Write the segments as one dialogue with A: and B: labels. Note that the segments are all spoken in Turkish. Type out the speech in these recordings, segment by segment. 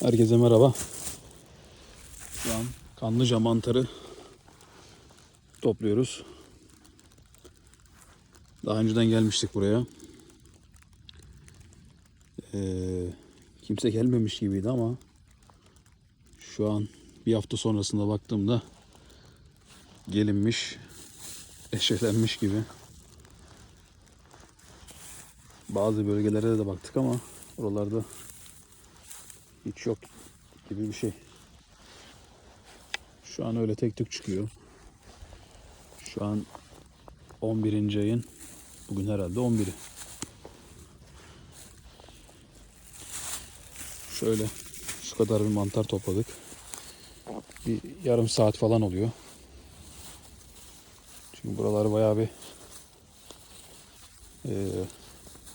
A: Herkese merhaba. Şu an kanlıca mantarı topluyoruz. Daha önceden gelmiştik buraya. Ee, kimse gelmemiş gibiydi ama şu an bir hafta sonrasında baktığımda gelinmiş, eşelenmiş gibi. Bazı bölgelere de baktık ama oralarda hiç yok gibi bir şey. Şu an öyle tek tük çıkıyor. Şu an 11. ayın bugün herhalde 11'i. Şöyle şu kadar bir mantar topladık. Bir yarım saat falan oluyor. Çünkü buralar bayağı bir eee,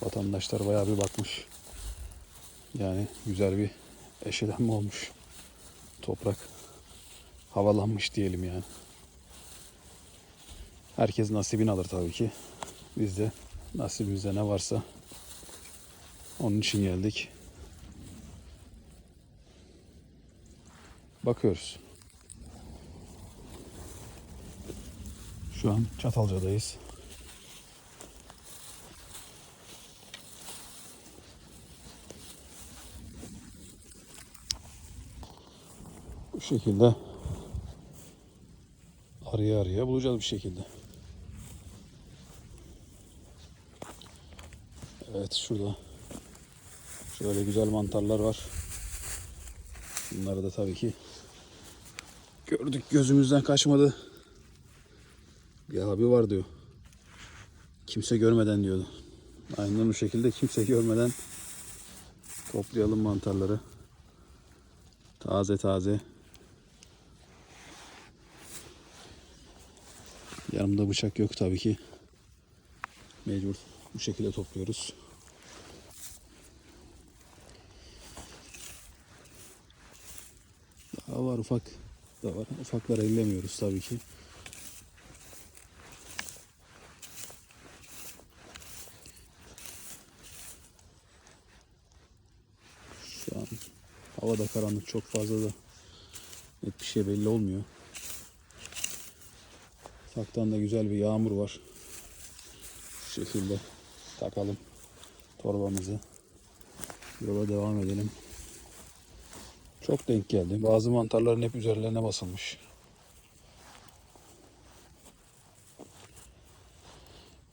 A: vatandaşlar bayağı bir bakmış. Yani güzel bir eşelenme olmuş. Toprak havalanmış diyelim yani. Herkes nasibini alır tabii ki. Biz de nasibimizde ne varsa onun için geldik. Bakıyoruz. Şu an Çatalca'dayız. Bu şekilde araya araya bulacağız bir şekilde. Evet şurada şöyle güzel mantarlar var. Bunları da tabii ki gördük gözümüzden kaçmadı. Bir abi var diyor. Kimse görmeden diyordu. Aynen o şekilde kimse görmeden toplayalım mantarları. Taze taze. Yanımda bıçak yok tabii ki. Mecbur bu şekilde topluyoruz. Daha var ufak da var. Ufakları ellemiyoruz tabii ki. Şu an havada karanlık çok fazla da net bir şey belli olmuyor. Ufaktan da güzel bir yağmur var. Şu şekilde takalım torbamızı. Yola devam edelim. Çok denk geldi. Bazı mantarların hep üzerlerine basılmış.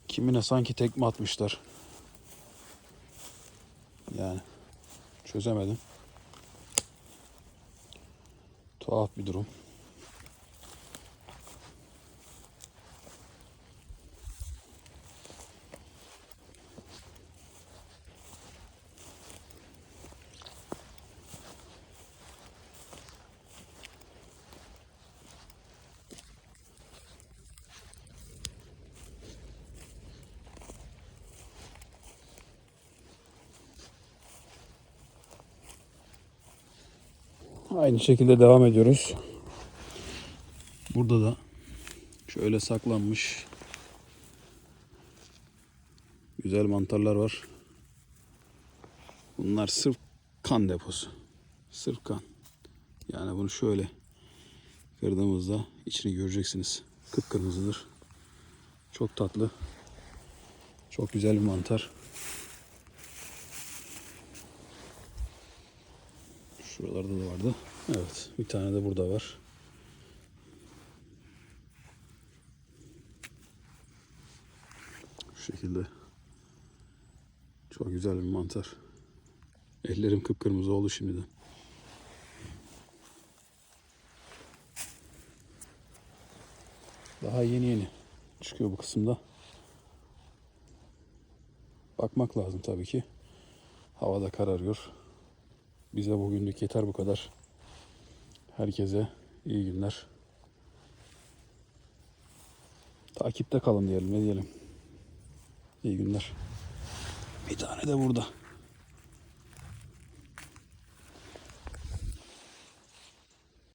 A: Kimine sanki tekme atmışlar. Yani çözemedim. Tuhaf bir durum. Aynı şekilde devam ediyoruz. Burada da şöyle saklanmış güzel mantarlar var. Bunlar sırf kan deposu. Sırf kan. Yani bunu şöyle kırdığımızda içini göreceksiniz. Kıpkırmızıdır. Çok tatlı. Çok güzel bir mantar. Şuralarda da vardı. Evet, bir tane de burada var. Şu şekilde. Çok güzel bir mantar. Ellerim kıpkırmızı oldu şimdiden. Daha yeni yeni çıkıyor bu kısımda. Bakmak lazım tabii ki. Havada kararıyor. Bize bugünlük yeter bu kadar. Herkese iyi günler. Takipte kalın diyelim ne diyelim. İyi günler. Bir tane de burada.